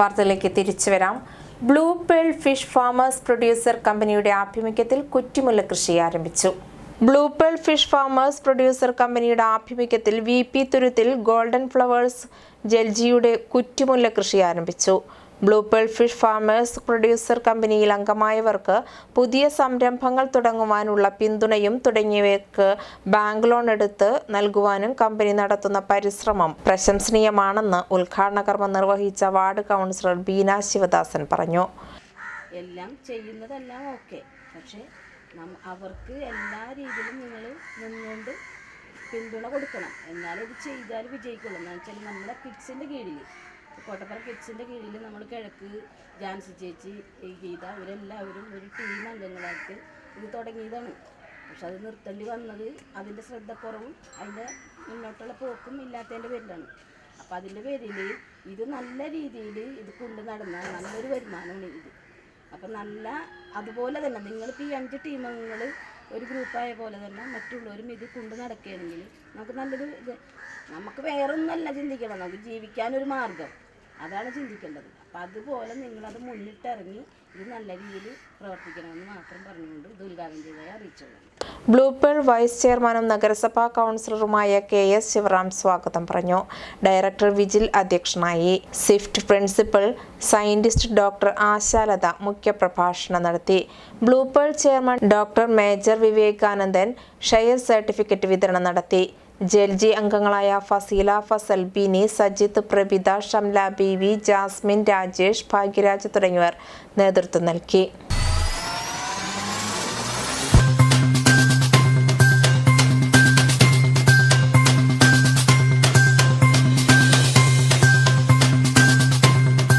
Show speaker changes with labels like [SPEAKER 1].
[SPEAKER 1] വാർത്തയിലേക്ക് തിരിച്ചു വരാം blue pearl fish farmers producer കമ്പനിയുടെ ആഭിമുഖ്യത്തിൽ കുറ്റിമുല്ല കൃഷി ആരംഭിച്ചു. Blue pearl fish farmers producer കമ്പനിയുടെ ആഭിമുഖ്യത്തിൽ വി പി തുരുത്തിൽ ഗോൾഡൻ ഫ്ലവേഴ്സ് ജൽജിയുടെ കുറ്റിമുല്ല കൃഷി ആരംഭിച്ചു. Blue pearl fish farmers producer കമ്പനിയിൽ അംഗമായവർക്ക് പുതിയ സംരംഭങ്ങൾ തുടങ്ങുവാനുള്ള പിന്തുണയും തുടങ്ങിയവയ്ക്ക് ബാങ്ക് ലോൺ എടുത്ത് നൽകുവാനും കമ്പനി നടത്തുന്ന പരിശ്രമം പ്രശംസനീയമാണെന്ന് ഉദ്ഘാടന കർമ്മം നിർവഹിച്ച വാർഡ് കൗൺസിലർ ബീന ശിവദാസൻ പറഞ്ഞു.
[SPEAKER 2] എല്ലാം ചെയ്യുന്നതെല്ലാം ഓക്കെ പക്ഷേ അവർക്ക് എല്ലാ രീതിയിലും നിങ്ങൾ നിന്നുകൊണ്ട് പിന്തുണ കൊടുക്കണം. എന്നാലേ ഇത് ചെയ്താൽ വിജയിക്കുള്ളൂ. എന്ന് വെച്ചാൽ നമ്മുടെ കിഡ്സിന്റെ കീഴിൽ കോട്ടപ്പുറം കിഡ്സിന്റെ കീഴിൽ നമ്മൾ കിഴക്ക് ജാൻസി ചേച്ചി ഗീത ഇവരെല്ലാവരും ഒരു ടീം അംഗങ്ങളായിട്ട് ഇത് തുടങ്ങിയതാണ്. പക്ഷെ അത് നിർത്തേണ്ടി വന്നത് അതിന്റെ ശ്രദ്ധക്കുറവും അതിന്റെ മുന്നോട്ടുള്ള പോക്കും ഇല്ലാത്തതിന്റെ പേരിലാണ്. അപ്പം അതിന്റെ പേരിൽ ഇത് നല്ല രീതിയിൽ ഇത് കൊണ്ട് നടന്നാൽ നല്ലൊരു വരുമാനമാണ് ഇത്. അപ്പം നല്ല അതുപോലെ തന്നെ നിങ്ങളിപ്പോൾ ഈ അഞ്ച് ടീമങ്ങൾ ഒരു ഗ്രൂപ്പായ പോലെ തന്നെ മറ്റുള്ളവരും ഇത് കൊണ്ട് നടക്കുകയാണെങ്കിൽ നമുക്ക് നല്ലൊരു ഇത് നമുക്ക് വേറൊന്നല്ല ചിന്തിക്കണം നമുക്ക് ജീവിക്കാനൊരു മാർഗം അതാണ് ചിന്തിക്കേണ്ടത്. അപ്പം അതുപോലെ നിങ്ങളത് മുന്നിട്ടിറങ്ങി ഇത് നല്ല രീതിയിൽ പ്രവർത്തിക്കണമെന്ന് മാത്രം പറഞ്ഞുകൊണ്ട് ഇത് ഉദ്ഘാടനം ചെയ്തതായി അറിയിച്ചോളാം.
[SPEAKER 1] ബ്ലൂപേൾ വൈസ് ചെയർമാനും നഗരസഭാ കൗൺസിലറുമായ കെ എസ് ശിവറാം സ്വാഗതം പറഞ്ഞു. ഡയറക്ടർ വിജിൽ അധ്യക്ഷനായി. Swift principal scientist doctor Ashalatha മുഖ്യപ്രഭാഷണം നടത്തി. Blue pearl chairman doctor major Vivekanandan share certificate വിതരണം നടത്തി. ജൽജി അംഗങ്ങളായ Faseela Fasal Bini Sajith Prabhitha Shamla B V Jasmine Rajesh Bhagyaraj തുടങ്ങിയവർ നേതൃത്വം നൽകി.